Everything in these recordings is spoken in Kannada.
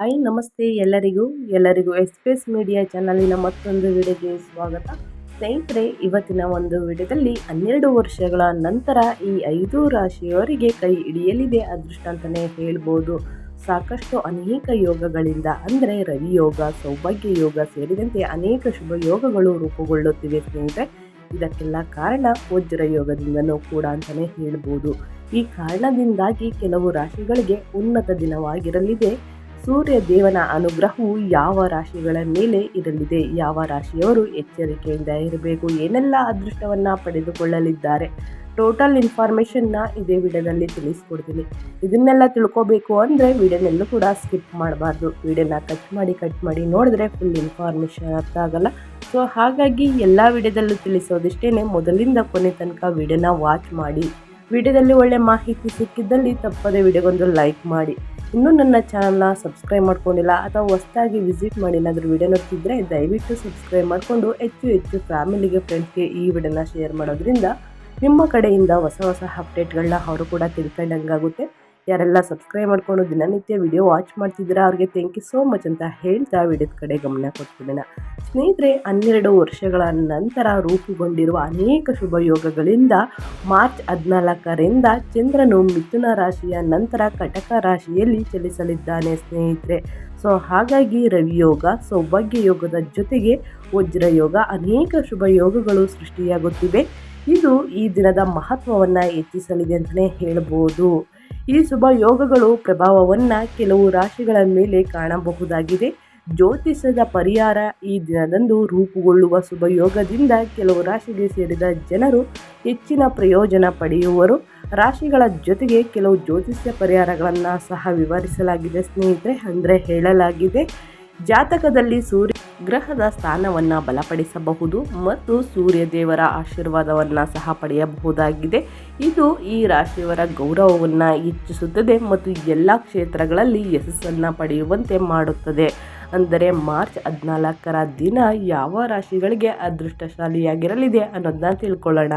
ಹಾಯ್ ನಮಸ್ತೆ ಎಲ್ಲರಿಗೂ. ಎಲ್ಲರಿಗೂ ಎಕ್ಸ್ಪ್ರೆಸ್ ಮೀಡಿಯಾ ಚಾನಲಿನ ಮತ್ತೊಂದು ವಿಡಿಯೋಗೆ ಸ್ವಾಗತ. ಸ್ನೇಹಿತರೆ, ಇವತ್ತಿನ ಒಂದು ವಿಡಿಯೋದಲ್ಲಿ ಹನ್ನೆರಡು ವರ್ಷಗಳ ನಂತರ ಈ ಐದು ರಾಶಿಯವರಿಗೆ ಕೈ ಹಿಡಿಯಲಿದೆ ಅದೃಷ್ಟ ಅಂತಲೇ ಹೇಳ್ಬೋದು. ಸಾಕಷ್ಟು ಅನೇಕ ಯೋಗಗಳಿಂದ, ಅಂದರೆ ರವಿ ಯೋಗ, ಸೌಭಾಗ್ಯ ಯೋಗ ಸೇರಿದಂತೆ ಅನೇಕ ಶುಭ ಯೋಗಗಳು ರೂಪುಗೊಳ್ಳುತ್ತಿವೆ ಸ್ನೇಹಿತರೆ. ಇದಕ್ಕೆಲ್ಲ ಕಾರಣ ವಜ್ರ ಯೋಗದಿಂದನೂ ಕೂಡ ಅಂತಲೇ ಹೇಳ್ಬೋದು. ಈ ಕಾರಣದಿಂದಾಗಿ ಕೆಲವು ರಾಶಿಗಳಿಗೆ ಉನ್ನತ ದಿನವಾಗಿರಲಿದೆ. ಸೂರ್ಯ ದೇವನ ಅನುಗ್ರಹವು ಯಾವ ರಾಶಿಗಳ ಮೇಲೆ ಇರಲಿದೆ? ಯಾವ ರಾಶಿಯವರು ಎಚ್ಚರಿಕೆಯಿಂದ ಇರಬೇಕು? ಏನೆಲ್ಲ ಅದೃಷ್ಟವನ್ನು ಪಡೆದುಕೊಳ್ಳಲಿದ್ದಾರೆ? ಟೋಟಲ್ ಇನ್ಫಾರ್ಮೇಷನ್ನ ಇದೇ ವಿಡಿಯೋದಲ್ಲಿ ತಿಳಿಸ್ಕೊಡ್ತೀನಿ. ಇದನ್ನೆಲ್ಲ ತಿಳ್ಕೊಬೇಕು ಅಂದರೆ ವಿಡಿಯೋನೆಲ್ಲೂ ಕೂಡ ಸ್ಕಿಪ್ ಮಾಡಬಾರ್ದು. ವಿಡಿಯೋನ ಕಟ್ ಮಾಡಿ ಕಟ್ ಮಾಡಿ ನೋಡಿದ್ರೆ ಫುಲ್ ಇನ್ಫಾರ್ಮೇಷನ್ ಅರ್ಥ ಆಗಲ್ಲ. ಸೊ ಹಾಗಾಗಿ ಎಲ್ಲ ವಿಡಿಯೋದಲ್ಲೂ ತಿಳಿಸೋದಿಷ್ಟೇ ಮೊದಲಿಂದ ಕೊನೆ ತನಕ ವಿಡಿಯೋನ ವಾಚ್ ಮಾಡಿ. ವಿಡಿಯೋದಲ್ಲಿ ಒಳ್ಳೆ ಮಾಹಿತಿ ಸಿಕ್ಕಿದ್ದಲ್ಲಿ ತಪ್ಪದೆ ವಿಡಿಯೋಗೊಂದು ಲೈಕ್ ಮಾಡಿ. ಇನ್ನೂ ನನ್ನ ಚಾನಲ್ನ ಸಬ್ಸ್ಕ್ರೈಬ್ ಮಾಡ್ಕೊಂಡಿಲ್ಲ ಅಥವಾ ಹೊಸದಾಗಿ ವಿಸಿಟ್ ಮಾಡಿ ಏನಾದರೂ ವಿಡಿಯೋ ನೋಡ್ತಿದ್ರೆ ದಯವಿಟ್ಟು ಸಬ್ಸ್ಕ್ರೈಬ್ ಮಾಡಿಕೊಂಡು ಹೆಚ್ಚು ಹೆಚ್ಚು ಫ್ಯಾಮಿಲಿಗೆ ಫ್ರೆಂಡ್ಸ್ಗೆ ಈ ವಿಡಿಯೋನ ಶೇರ್ ಮಾಡೋದ್ರಿಂದ ನಿಮ್ಮ ಕಡೆಯಿಂದ ಹೊಸ ಹೊಸ ಅಪ್ಡೇಟ್ಗಳನ್ನ ಅವರು ಕೂಡ ತಿಳ್ಕೊಂಡಂಗಾಗುತ್ತೆ. ಯಾರೆಲ್ಲ ಸಬ್ಸ್ಕ್ರೈಬ್ ಮಾಡಿಕೊಂಡು ದಿನನಿತ್ಯ ವಿಡಿಯೋ ವಾಚ್ ಮಾಡ್ತಿದ್ದೀರಾ ಅವ್ರಿಗೆ ಥ್ಯಾಂಕ್ ಯು ಸೋ ಮಚ್ ಅಂತ ಹೇಳ್ತಾ ವಿಡಿಯೋದ ಕಡೆ ಗಮನ ಕೊಡ್ತಿದ್ದೇನೆ ಸ್ನೇಹಿತರೆ, ಹನ್ನೆರಡು ವರ್ಷಗಳ ನಂತರ ರೂಪುಗೊಂಡಿರುವ ಅನೇಕ ಶುಭ ಯೋಗಗಳಿಂದ ಮಾರ್ಚ್ ಹದಿನಾಲ್ಕರಿಂದ ಚಂದ್ರನು ಮಿಥುನ ರಾಶಿಯ ನಂತರ ಕಟಕ ರಾಶಿಯಲ್ಲಿ ಚಲಿಸಲಿದ್ದಾನೆ ಸ್ನೇಹಿತರೆ. ಸೊ, ಹಾಗಾಗಿ ರವಿಯೋಗ ಸೌಭಾಗ್ಯ ಯೋಗದ ಜೊತೆಗೆ ವಜ್ರಯೋಗ ಅನೇಕ ಶುಭ ಯೋಗಗಳು ಸೃಷ್ಟಿಯಾಗುತ್ತಿವೆ. ಇದು ಈ ದಿನದ ಮಹತ್ವವನ್ನು ಹೆಚ್ಚಿಸಲಿದೆ ಅಂತಲೇ ಹೇಳಬಹುದು ಈ ಶುಭ ಯೋಗಗಳು ಪ್ರಭಾವವನ್ನು ಕೆಲವು ರಾಶಿಗಳ ಮೇಲೆ ಕಾಣಬಹುದಾಗಿದೆ. ಜ್ಯೋತಿಷದ ಪರಿಹಾರ ಈ ದಿನದಂದು ರೂಪುಗೊಳ್ಳುವ ಶುಭಯೋಗದಿಂದ ಕೆಲವು ರಾಶಿಗೆ ಸೇರಿದ ಜನರು ಹೆಚ್ಚಿನ ಪ್ರಯೋಜನ ಪಡೆಯುವರು. ರಾಶಿಗಳ ಜೊತೆಗೆ ಕೆಲವು ಜ್ಯೋತಿಷ್ಯ ಪರಿಹಾರಗಳನ್ನು ಸಹ ವಿವರಿಸಲಾಗಿದೆ ಸ್ನೇಹಿತರೆ, ಅಂದರೆ ಹೇಳಲಾಗಿದೆ. ಜಾತಕದಲ್ಲಿ ಸೂರ್ಯ ಗ್ರಹದ ಸ್ಥಾನವನ್ನು ಬಲಪಡಿಸಬಹುದು ಮತ್ತು ಸೂರ್ಯ ದೇವರ ಆಶೀರ್ವಾದವನ್ನು ಸಹ ಪಡೆಯಬಹುದಾಗಿದೆ. ಇದು ಈ ರಾಶಿಯವರ ಗೌರವವನ್ನು ಹೆಚ್ಚಿಸುತ್ತದೆ ಮತ್ತು ಎಲ್ಲ ಕ್ಷೇತ್ರಗಳಲ್ಲಿ ಯಶಸ್ಸನ್ನು ಪಡೆಯುವಂತೆ ಮಾಡುತ್ತದೆ. ಅಂದರೆ ಮಾರ್ಚ್ ಹದಿನಾಲ್ಕರ ದಿನ ಯಾವ ರಾಶಿಗಳಿಗೆ ಅದೃಷ್ಟಶಾಲಿಯಾಗಿರಲಿದೆ ಅನ್ನೋದನ್ನ ತಿಳ್ಕೊಳ್ಳೋಣ.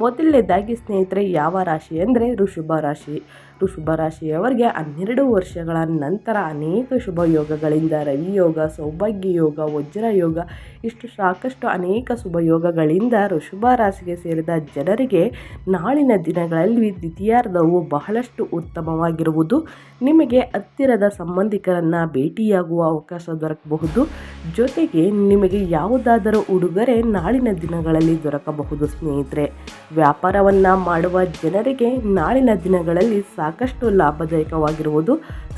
ಮೊದಲನೇದಾಗಿ ಸ್ನೇಹಿತರೆ, ಯಾವ ರಾಶಿ ಅಂದರೆ ಋಷಭ ರಾಶಿ. ಋಷಭ ರಾಶಿಯವರಿಗೆ ಹನ್ನೆರಡು ವರ್ಷಗಳ ನಂತರ ಅನೇಕ ಶುಭ ಯೋಗಗಳಿಂದ ರವಿ ಯೋಗ, ಸೌಭಾಗ್ಯ ಯೋಗ, ವಜ್ರ ಯೋಗ, ಇಷ್ಟು ಸಾಕಷ್ಟು ಅನೇಕ ಶುಭ ಯೋಗಗಳಿಂದ ಋಷಭ ರಾಶಿಗೆ ಸೇರಿದ ಜನರಿಗೆ ನಾಳಿನ ದಿನಗಳಲ್ಲಿ ದ್ವಿತೀಯಾರ್ಧವು ಬಹಳಷ್ಟು ಉತ್ತಮವಾಗಿರುವುದು. ನಿಮಗೆ ಹತ್ತಿರದ ಸಂಬಂಧಿಕರನ್ನು ಭೇಟಿಯಾಗುವ ಅವಕಾಶ ದೊರಕಬಹುದು. ಜೊತೆಗೆ ನಿಮಗೆ ಯಾವುದಾದರೂ ಉಡುಗೊರೆ ನಾಳಿನ ದಿನಗಳಲ್ಲಿ ದೊರಕಬಹುದು ಸ್ನೇಹಿತರೆ. ವ್ಯಾಪಾರವನ್ನು ಮಾಡುವ ಜನರಿಗೆ ನಾಳಿನ ದಿನಗಳಲ್ಲಿ ಸಾಕಷ್ಟು ಲಾಭದಾಯಕವಾಗಿರುವುದು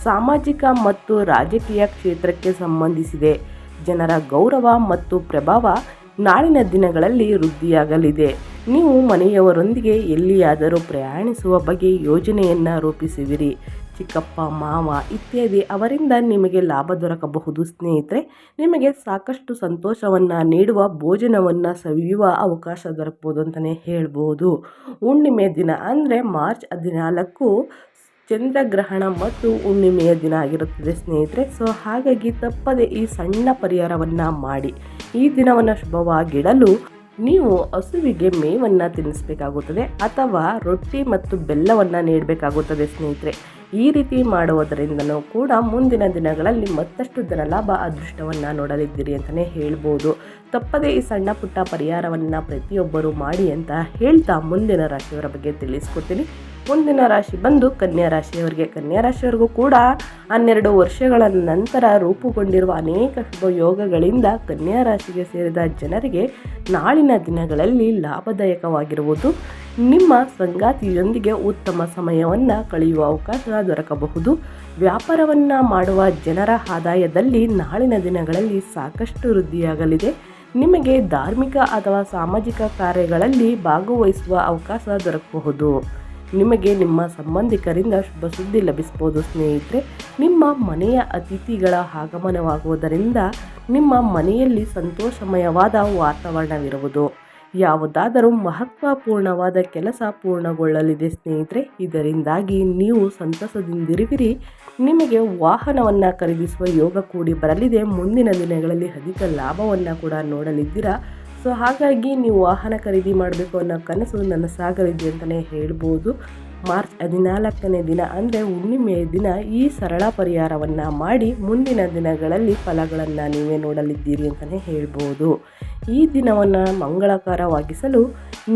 ಸಾಮಾಜಿಕ ಮತ್ತು ರಾಜಕೀಯ ಕ್ಷೇತ್ರಕ್ಕೆ ಸಂಬಂಧಿಸಿದೆ. ಜನರ ಗೌರವ ಮತ್ತು ಪ್ರಭಾವ ನಾಳಿನ ದಿನಗಳಲ್ಲಿ ವೃದ್ಧಿಯಾಗಲಿದೆ. ನೀವು ಮನೆಯವರೊಂದಿಗೆ ಎಲ್ಲಿಯಾದರೂ ಪ್ರಯಾಣಿಸುವ ಬಗ್ಗೆ ಯೋಜನೆಯನ್ನು ರೂಪಿಸುವಿರಿ ಚಿಕ್ಕಪ್ಪ, ಮಾವ ಇತ್ಯಾದಿ ಅವರಿಂದ ನಿಮಗೆ ಲಾಭ ದೊರಕಬಹುದು. ಸ್ನೇಹಿತರೆ, ನಿಮಗೆ ಸಾಕಷ್ಟು ಸಂತೋಷವನ್ನು ನೀಡುವ, ಭೋಜನವನ್ನು ಸವಿಯುವ ಅವಕಾಶ ದೊರಕಬಹುದು ಅಂತಲೇ ಹೇಳ್ಬೋದು. ಹುಣ್ಣಿಮೆ ದಿನ ಅಂದರೆ ಮಾರ್ಚ್ ಹದಿನಾಲ್ಕು ಚಂದ್ರಗ್ರಹಣ ಮತ್ತು ಹುಣ್ಣಿಮೆಯ ದಿನ ಆಗಿರುತ್ತದೆ ಸ್ನೇಹಿತರೆ. ಸೊ, ಹಾಗಾಗಿ ತಪ್ಪದೆ ಈ ಸಣ್ಣ ಪರಿಹಾರವನ್ನು ಮಾಡಿ. ಈ ದಿನವನ್ನು ಶುಭವಾಗಿಡಲು ನೀವು ಹಸುವಿಗೆ ಮೇವನ್ನು ತಿನ್ನಿಸಬೇಕಾಗುತ್ತದೆ ಅಥವಾ ರೊಟ್ಟಿ ಮತ್ತು ಬೆಲ್ಲವನ್ನು ನೀಡಬೇಕಾಗುತ್ತದೆ ಸ್ನೇಹಿತರೆ. ಈ ರೀತಿ ಮಾಡುವುದರಿಂದನೂ ಕೂಡ ಮುಂದಿನ ದಿನಗಳಲ್ಲಿ ಮತ್ತಷ್ಟು ಧನಲಾಭ ಅದೃಷ್ಟವನ್ನು ನೋಡಲಿದ್ದೀರಿ ಅಂತಲೇ ಹೇಳ್ಬೋದು. ತಪ್ಪದೇ ಈ ಸಣ್ಣ ಪುಟ್ಟ ಪರಿಹಾರವನ್ನು ಪ್ರತಿಯೊಬ್ಬರು ಮಾಡಿ ಅಂತ ಹೇಳ್ತಾ ಮುಂದಿನ ರಾಶಿಯವರ ಬಗ್ಗೆ ತಿಳಿಸ್ಕೊತೀನಿ ಮುಂದಿನ ರಾಶಿ ಬಂದು ಕನ್ಯಾ ರಾಶಿಯವರಿಗೆ, ಕನ್ಯಾ ರಾಶಿಯವರಿಗೂ ಕೂಡ ಹನ್ನೆರಡು ವರ್ಷಗಳ ನಂತರ ರೂಪುಗೊಂಡಿರುವ ಅನೇಕ ಶುಭ ಯೋಗಗಳಿಂದ ಕನ್ಯಾ ರಾಶಿಗೆ ಸೇರಿದ ಜನರಿಗೆ ನಾಳಿನ ದಿನಗಳಲ್ಲಿ ಲಾಭದಾಯಕವಾಗಿರುವುದು. ನಿಮ್ಮ ಸಂಗಾತಿಯೊಂದಿಗೆ ಉತ್ತಮ ಸಮಯವನ್ನು ಕಳೆಯುವ ಅವಕಾಶ ದೊರಕಬಹುದು. ವ್ಯಾಪಾರವನ್ನು ಮಾಡುವ ಜನರ ಆದಾಯದಲ್ಲಿ ನಾಳಿನ ದಿನಗಳಲ್ಲಿ ಸಾಕಷ್ಟು ವೃದ್ಧಿಯಾಗಲಿದೆ. ನಿಮಗೆ ಧಾರ್ಮಿಕ ಅಥವಾ ಸಾಮಾಜಿಕ ಕಾರ್ಯಗಳಲ್ಲಿ ಭಾಗವಹಿಸುವ ಅವಕಾಶ ದೊರಕಬಹುದು. ನಿಮಗೆ ನಿಮ್ಮ ಸಂಬಂಧಿಕರಿಂದ ಶುಭ ಸುದ್ದಿ ಲಭಿಸ್ಬೋದು ಸ್ನೇಹಿತರೆ. ನಿಮ್ಮ ಮನೆಯ ಅತಿಥಿಗಳ ಆಗಮನವಾಗುವುದರಿಂದ ನಿಮ್ಮ ಮನೆಯಲ್ಲಿ ಸಂತೋಷಮಯವಾದ ವಾತಾವರಣವಿರುವುದು. ಯಾವುದಾದರೂ ಮಹತ್ವಪೂರ್ಣವಾದ ಕೆಲಸ ಪೂರ್ಣಗೊಳ್ಳಲಿದೆ ಸ್ನೇಹಿತರೆ, ಇದರಿಂದಾಗಿ ನೀವು ಸಂತಸದಿಂದಿರುವಿರಿ. ನಿಮಗೆ ವಾಹನವನ್ನು ಖರೀದಿಸುವ ಯೋಗ ಕೂಡಿ ಬರಲಿದೆ. ಮುಂದಿನ ದಿನಗಳಲ್ಲಿ ಅಧಿಕ ಲಾಭವನ್ನು ಕೂಡ ನೋಡಲಿದ್ದೀರಾ? ಸೊ, ಹಾಗಾಗಿ ನೀವು ವಾಹನ ಖರೀದಿ ಮಾಡಬೇಕು ಅನ್ನೋ ಕನಸು ನನ್ನ ಸಾಗರಿದೆ ಅಂತಲೇ ಹೇಳ್ಬೋದು. ಮಾರ್ಚ್ ಹದಿನಾಲ್ಕನೇ ದಿನ ಅಂದರೆ ಹುಣ್ಣಿಮೆಯ ದಿನ ಈ ಸರಳ ಪರಿಹಾರವನ್ನು ಮಾಡಿ ಮುಂದಿನ ದಿನಗಳಲ್ಲಿ ಫಲಗಳನ್ನು ನೀವೇ ನೋಡಲಿದ್ದೀರಿ ಅಂತಲೇ ಹೇಳ್ಬೋದು. ಈ ದಿನವನ್ನು ಮಂಗಳಕರವಾಗಿಸಲು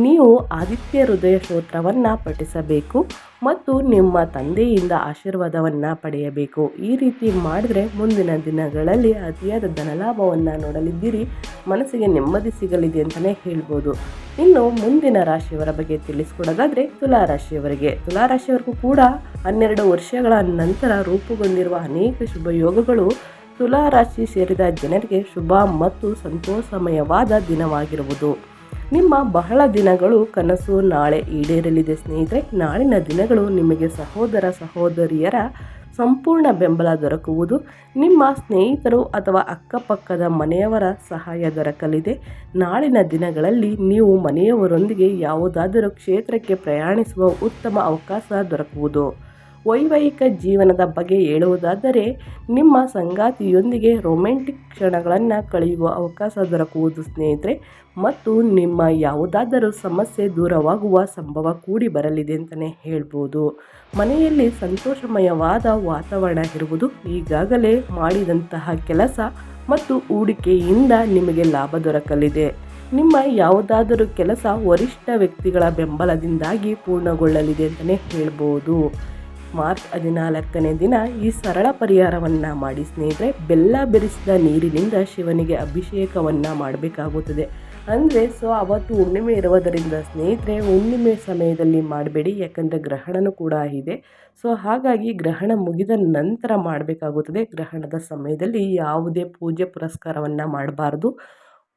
ನೀವು ಆದಿತ್ಯ ಹೃದಯ ಸ್ತೋತ್ರವನ್ನು ಪಠಿಸಬೇಕು ಮತ್ತು ನಿಮ್ಮ ತಂದೆಯಿಂದ ಆಶೀರ್ವಾದವನ್ನು ಪಡೆಯಬೇಕು. ಈ ರೀತಿ ಮಾಡಿದ್ರೆ ಮುಂದಿನ ದಿನಗಳಲ್ಲಿ ಅತಿಯಾದ ಧನಲಾಭವನ್ನು ನೋಡಲಿದ್ದೀರಿ. ಮನಸ್ಸಿಗೆ ನೆಮ್ಮದಿ ಸಿಗಲಿದೆ ಅಂತಲೇ ಹೇಳ್ಬೋದು. ಇನ್ನು ಮುಂದಿನ ರಾಶಿಯವರ ಬಗ್ಗೆ ತಿಳಿಸ್ಕೊಡೋದಾದರೆ ತುಲಾ ರಾಶಿಯವರಿಗೆ ತುಲಾ ರಾಶಿಯವರಿಗೂ ಕೂಡ ಹನ್ನೆರಡು ವರ್ಷಗಳ ನಂತರ ರೂಪುಗೊಂಡಿರುವ ಅನೇಕ ಶುಭ ಯೋಗಗಳು ತುಲಾ ರಾಶಿ ಸೇರಿದ ಜನರಿಗೆ ಶುಭ ಮತ್ತು ಸಂತೋಷಮಯವಾದ ದಿನವಾಗಿರುವುದು. ನಿಮ್ಮ ಬಹಳ ದಿನಗಳು ಕನಸು ನಾಳೆ ಈಡೇರಲಿದೆ ಸ್ನೇಹಿತರೆ. ನಾಳಿನ ದಿನಗಳು ನಿಮಗೆ ಸಹೋದರ ಸಹೋದರಿಯರ ಸಂಪೂರ್ಣ ಬೆಂಬಲ ದೊರಕುವುದು. ನಿಮ್ಮ ಸ್ನೇಹಿತರು ಅಥವಾ ಅಕ್ಕಪಕ್ಕದ ಮನೆಯವರ ಸಹಾಯ ದೊರಕಲಿದೆ. ನಾಳಿನ ದಿನಗಳಲ್ಲಿ ನೀವು ಮನೆಯವರೊಂದಿಗೆ ಯಾವುದಾದರೂ ಕ್ಷೇತ್ರಕ್ಕೆ ಪ್ರಯಾಣಿಸುವ ಉತ್ತಮ ಅವಕಾಶ ದೊರಕುವುದು. ವೈವಾಹಿಕ ಜೀವನದ ಬಗ್ಗೆ ಹೇಳುವುದಾದರೆ, ನಿಮ್ಮ ಸಂಗಾತಿಯೊಂದಿಗೆ ರೊಮ್ಯಾಂಟಿಕ್ ಕ್ಷಣಗಳನ್ನು ಕಳೆಯುವ ಅವಕಾಶ ದೊರಕುವುದು ಸ್ನೇಹಿತರೆ ಮತ್ತು ನಿಮ್ಮ ಯಾವುದಾದರೂ ಸಮಸ್ಯೆ ದೂರವಾಗುವ ಸಂಭವ ಕೂಡಿ ಬರಲಿದೆ ಅಂತಲೇ ಹೇಳ್ಬೋದು. ಮನೆಯಲ್ಲಿ ಸಂತೋಷಮಯವಾದ ವಾತಾವರಣ ಇರುವುದು ಈಗಾಗಲೇ ಮಾಡಿದಂತಹ ಕೆಲಸ ಮತ್ತು ಹೂಡಿಕೆಯಿಂದ ನಿಮಗೆ ಲಾಭ ದೊರಕಲಿದೆ. ನಿಮ್ಮ ಯಾವುದಾದರೂ ಕೆಲಸ ವರಿಷ್ಠ ವ್ಯಕ್ತಿಗಳ ಬೆಂಬಲದಿಂದಾಗಿ ಪೂರ್ಣಗೊಳ್ಳಲಿದೆ ಅಂತಲೇ ಹೇಳ್ಬೋದು. ಮಾರ್ಚ್ ಹದಿನಾಲ್ಕನೇ ದಿನ ಈ ಸರಳ ಪರಿಹಾರವನ್ನು ಮಾಡಿ ಸ್ನೇಹಿತರೆ, ಬೆಲ್ಲ ಬೆರೆಸಿದ ನೀರಿನಿಂದ ಶಿವನಿಗೆ ಅಭಿಷೇಕವನ್ನು ಮಾಡಬೇಕಾಗುತ್ತದೆ. ಅಂದರೆ, ಸೊ ಅವತ್ತು ಹುಣ್ಣಿಮೆ ಇರುವುದರಿಂದ ಸ್ನೇಹಿತರೆ, ಹುಣ್ಣಿಮೆ ಸಮಯದಲ್ಲಿ ಮಾಡಬೇಡಿ, ಯಾಕಂದರೆ ಗ್ರಹಣನೂ ಕೂಡ ಇದೆ. ಸೊ ಹಾಗಾಗಿ ಗ್ರಹಣ ಮುಗಿದ ನಂತರ ಮಾಡಬೇಕಾಗುತ್ತದೆ. ಗ್ರಹಣದ ಸಮಯದಲ್ಲಿ ಯಾವುದೇ ಪೂಜೆ ಪುರಸ್ಕಾರವನ್ನು ಮಾಡಬಾರ್ದು.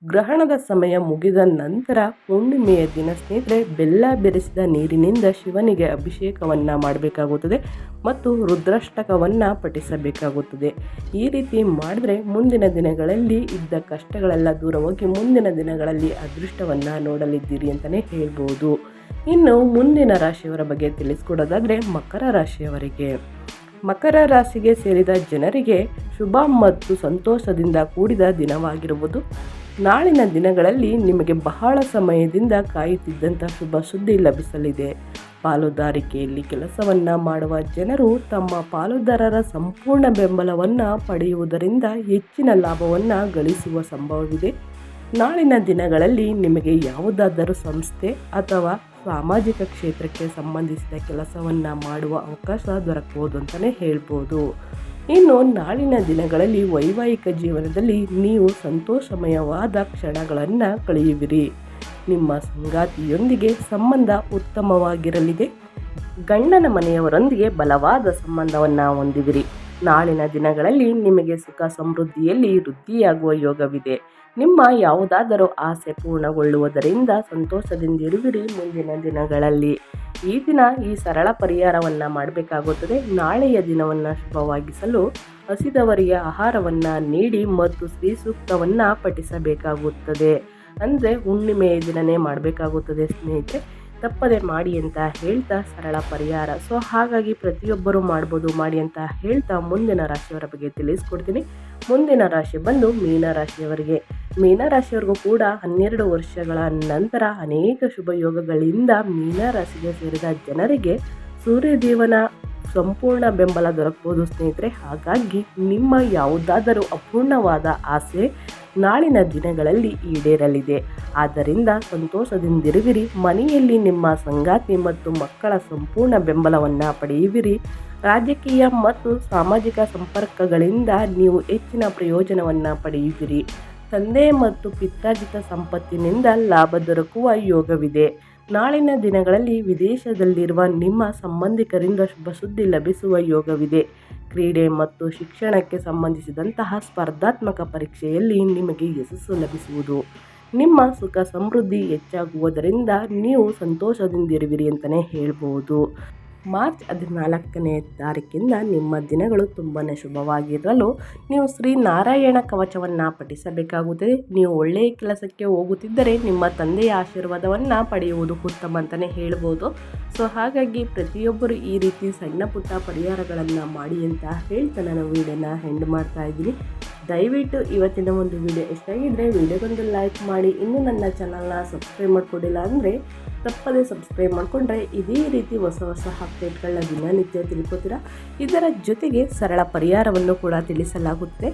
ಗ್ರಹಣದ ಸಮಯ ಮುಗಿದ ನಂತರ ಹುಣ್ಣಿಮೆಯ ದಿನ ಸ್ನೇಹಿತರೆ, ಬೆಲ್ಲ ಬೆರೆಸಿದ ನೀರಿನಿಂದ ಶಿವನಿಗೆ ಅಭಿಷೇಕವನ್ನು ಮಾಡಬೇಕಾಗುತ್ತದೆ ಮತ್ತು ರುದ್ರಾಷ್ಟಕವನ್ನು ಪಠಿಸಬೇಕಾಗುತ್ತದೆ. ಈ ರೀತಿ ಮಾಡಿದ್ರೆ ಮುಂದಿನ ದಿನಗಳಲ್ಲಿ ಇದ್ದ ಕಷ್ಟಗಳೆಲ್ಲ ದೂರ ಹೋಗಿ ಮುಂದಿನ ದಿನಗಳಲ್ಲಿ ಅದೃಷ್ಟವನ್ನು ನೋಡಲಿದ್ದೀರಿ ಅಂತಲೇ ಹೇಳ್ಬೋದು. ಇನ್ನು ಮುಂದಿನ ರಾಶಿಯವರ ಬಗ್ಗೆ ತಿಳಿಸ್ಕೊಡೋದಾದರೆ ಮಕರ ರಾಶಿಯವರಿಗೆ. ಮಕರ ರಾಶಿಗೆ ಸೇರಿದ ಜನರಿಗೆ ಶುಭ ಮತ್ತು ಸಂತೋಷದಿಂದ ಕೂಡಿದ ದಿನವಾಗಿರುವುದು ನಾಳಿನ ದಿನಗಳಲ್ಲಿ ನಿಮಗೆ ಬಹಳ ಸಮಯದಿಂದ ಕಾಯುತ್ತಿದ್ದಂಥ ಶುಭ ಸುದ್ದಿ ಲಭಿಸಲಿದೆ. ಪಾಲುದಾರಿಕೆಯಲ್ಲಿ ಕೆಲಸವನ್ನು ಮಾಡುವ ಜನರು ತಮ್ಮ ಪಾಲುದಾರರ ಸಂಪೂರ್ಣ ಬೆಂಬಲವನ್ನು ಪಡೆಯುವುದರಿಂದ ಹೆಚ್ಚಿನ ಲಾಭವನ್ನು ಗಳಿಸುವ ಸಂಭವವಿದೆ. ನಾಳಿನ ದಿನಗಳಲ್ಲಿ ನಿಮಗೆ ಯಾವುದಾದರೂ ಸಂಸ್ಥೆ ಅಥವಾ ಸಾಮಾಜಿಕ ಕ್ಷೇತ್ರಕ್ಕೆ ಸಂಬಂಧಿಸಿದ ಕೆಲಸವನ್ನು ಮಾಡುವ ಅವಕಾಶ ದೊರಕಬಹುದು ಅಂತಲೇ ಹೇಳ್ಬೋದು. ಇನ್ನು ನಾಳಿನ ದಿನಗಳಲ್ಲಿ ವೈವಾಹಿಕ ಜೀವನದಲ್ಲಿ ನೀವು ಸಂತೋಷಮಯವಾದ ಕ್ಷಣಗಳನ್ನು ಕಳೆಯುವಿರಿ. ನಿಮ್ಮ ಸಂಗಾತಿಯೊಂದಿಗೆ ಸಂಬಂಧ ಉತ್ತಮವಾಗಿರಲಿದೆ. ಗಂಡನ ಮನೆಯವರೊಂದಿಗೆ ಬಲವಾದ ಸಂಬಂಧವನ್ನು ಹೊಂದಿದಿರಿ ನಾಳಿನ ದಿನಗಳಲ್ಲಿ ನಿಮಗೆ ಸುಖ ಸಮೃದ್ಧಿಯಲ್ಲಿ ವೃದ್ಧಿಯಾಗುವ ಯೋಗವಿದೆ. ನಿಮ್ಮ ಯಾವುದಾದರೂ ಆಸೆ ಪೂರ್ಣಗೊಳ್ಳುವುದರಿಂದ ಸಂತೋಷದಿಂದಿರುವಿರಿ ಮುಂದಿನ ದಿನಗಳಲ್ಲಿ. ಈ ದಿನ ಈ ಸರಳ ಪರಿಹಾರವನ್ನು ಮಾಡಬೇಕಾಗುತ್ತದೆ. ನಾಳೆಯ ದಿನವನ್ನು ಶುಭವಾಗಿಸಲು ಹಸಿದವರಿಗೆ ಆಹಾರವನ್ನು ನೀಡಿ ಮತ್ತು ಸ್ತ್ರೀ ಸೂಕ್ತವನ್ನು ಪಠಿಸಬೇಕಾಗುತ್ತದೆ. ಅಂದರೆ ಹುಣ್ಣಿಮೆಯ ದಿನನೇ ಮಾಡಬೇಕಾಗುತ್ತದೆ ಸ್ನೇಹಿತರೆ. ತಪ್ಪದೆ ಮಾಡಿ ಅಂತ ಹೇಳ್ತಾ ಸರಳ ಪರಿಹಾರ. ಸೊ ಹಾಗಾಗಿ ಪ್ರತಿಯೊಬ್ಬರೂ ಮಾಡ್ಬೋದು, ಮಾಡಿ ಅಂತ ಹೇಳ್ತಾ ಮುಂದಿನ ರಾಶಿಯವರ ಬಗ್ಗೆ ತಿಳಿಸ್ಕೊಡ್ತೀನಿ. ಮುಂದಿನ ರಾಶಿ ಬಂದು ಮೀನರಾಶಿಯವರಿಗೆ ಮೀನರಾಶಿಯವರಿಗೂ ಕೂಡ ಹನ್ನೆರಡು ವರ್ಷಗಳ ನಂತರ ಅನೇಕ ಶುಭ ಯೋಗಗಳಿಂದ ಮೀನರಾಶಿಗೆ ಸೇರಿದ ಜನರಿಗೆ ಸೂರ್ಯದೇವನ ಸಂಪೂರ್ಣ ಬೆಂಬಲ ದೊರಕಬಹುದು ಸ್ನೇಹಿತರೆ. ಹಾಗಾಗಿ ನಿಮ್ಮ ಯಾವುದಾದರೂ ಅಪೂರ್ಣವಾದ ಆಸೆ ನಾಳಿನ ದಿನಗಳಲ್ಲಿ ಈಡೇರಲಿದೆ. ಆದ್ದರಿಂದ ಸಂತೋಷದಿಂದಿರುವಿರಿ. ಮನೆಯಲ್ಲಿ ನಿಮ್ಮ ಸಂಗಾತಿ ಮತ್ತು ಮಕ್ಕಳ ಸಂಪೂರ್ಣ ಬೆಂಬಲವನ್ನು ಪಡೆಯುವಿರಿ. ರಾಜಕೀಯ ಮತ್ತು ಸಾಮಾಜಿಕ ಸಂಪರ್ಕಗಳಿಂದ ನೀವು ಹೆಚ್ಚಿನ ಪ್ರಯೋಜನವನ್ನು ಪಡೆಯುವಿರಿ. ತಂದೆ ಮತ್ತು ಪಿತ್ತಾರ್ಜಿತ ಸಂಪತ್ತಿನಿಂದ ಲಾಭ ದೊರಕುವ ಯೋಗವಿದೆ. ನಾಳಿನ ದಿನಗಳಲ್ಲಿ ವಿದೇಶದಲ್ಲಿರುವ ನಿಮ್ಮ ಸಂಬಂಧಿಕರಿಂದ ಶುಭ ಸುದ್ದಿ ಲಭಿಸುವ ಯೋಗವಿದೆ. ಕ್ರೀಡೆ ಮತ್ತು ಶಿಕ್ಷಣಕ್ಕೆ ಸಂಬಂಧಿಸಿದಂತಹ ಸ್ಪರ್ಧಾತ್ಮಕ ಪರೀಕ್ಷೆಯಲ್ಲಿ ನಿಮಗೆ ಯಶಸ್ಸು ಲಭಿಸುವುದು. ನಿಮ್ಮ ಸುಖ ಸಮೃದ್ಧಿ ಹೆಚ್ಚಾಗುವುದರಿಂದ ನೀವು ಸಂತೋಷದಿಂದಿರುವಿರಿ ಅಂತಲೇ ಹೇಳ್ಬೋದು. ಮಾರ್ಚ್ ಹದಿನಾಲ್ಕನೇ ತಾರೀಕಿಂದ ನಿಮ್ಮ ದಿನಗಳು ತುಂಬಾ ಶುಭವಾಗಿರಲು ನೀವು ಶ್ರೀ ನಾರಾಯಣ ಕವಚವನ್ನು ಪಠಿಸಬೇಕಾಗುತ್ತದೆ ನೀವು ಒಳ್ಳೆಯ ಕೆಲಸಕ್ಕೆ ಹೋಗುತ್ತಿದ್ದರೆ ನಿಮ್ಮ ತಂದೆಯ ಆಶೀರ್ವಾದವನ್ನು ಪಡೆಯುವುದು ಉತ್ತಮ ಅಂತಲೇ ಹೇಳ್ಬೋದು. ಸೊ, ಹಾಗಾಗಿ ಪ್ರತಿಯೊಬ್ಬರು ಈ ರೀತಿ ಸಣ್ಣ ಪುಟ್ಟ ಪರಿಹಾರಗಳನ್ನು ಮಾಡಿ ಅಂತ ಹೇಳ್ತಾ ನಾನು ವೀಡಿಯೋನ ಹೆಂಡ್ ಮಾಡ್ತಾ ಇದ್ದೀನಿ. ದಯವಿಟ್ಟು ಇವತ್ತಿನ ಒಂದು ವಿಡಿಯೋ ಇಷ್ಟ ಆಗಿದ್ದರೆ ವಿಡಿಯೋಗೊಂದು ಲೈಕ್ ಮಾಡಿ. ಇನ್ನೂ ನನ್ನ ಚಾನಲ್ನ ಸಬ್ಸ್ಕ್ರೈಬ್ ಮಾಡಿಕೊಡಿಲ್ಲ ಅಂದರೆ ತಪ್ಪದೇ ಸಬ್ಸ್ಕ್ರೈಬ್ ಮಾಡಿಕೊಂಡ್ರೆ ಇದೇ ರೀತಿ ಹೊಸ ಹೊಸ ಅಪ್ಡೇಟ್ಗಳನ್ನ ದಿನನಿತ್ಯ ತಿಳ್ಕೊತೀರಾ? ಇದರ ಜೊತೆಗೆ ಸರಳ ಪರಿಹಾರವನ್ನು ಕೂಡ ತಿಳಿಸಲಾಗುತ್ತೆ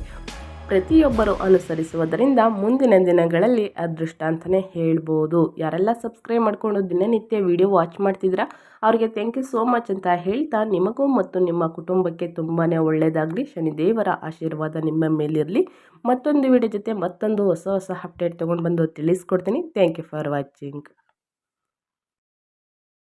ಪ್ರತಿಯೊಬ್ಬರು ಅನುಸರಿಸುವುದರಿಂದ ಮುಂದಿನ ದಿನಗಳಲ್ಲಿ ಅದೃಷ್ಟ ಅಂತಲೇ ಹೇಳ್ಬೋದು. ಯಾರೆಲ್ಲ ಸಬ್ಸ್ಕ್ರೈಬ್ ಮಾಡಿಕೊಂಡು ದಿನನಿತ್ಯ ವಿಡಿಯೋ ವಾಚ್ ಮಾಡ್ತಿದ್ದೀರಾ, ಅವ್ರಿಗೆ ಥ್ಯಾಂಕ್ ಯು ಸೋ ಮಚ್ ಅಂತ ಹೇಳ್ತಾ ನಿಮಗೂ ಮತ್ತು ನಿಮ್ಮ ಕುಟುಂಬಕ್ಕೆ ತುಂಬಾ ಒಳ್ಳೆಯದಾಗಲಿ ಶನಿದೇವರ ಆಶೀರ್ವಾದ ನಿಮ್ಮ ಮೇಲಿರಲಿ. ಮತ್ತೊಂದು ವಿಡಿಯೋ ಜೊತೆ ಮತ್ತೊಂದು ಹೊಸ ಹೊಸ ಅಪ್ಡೇಟ್ ತೊಗೊಂಡು ಬಂದು ತಿಳಿಸ್ಕೊಡ್ತೀನಿ. Thank you for watching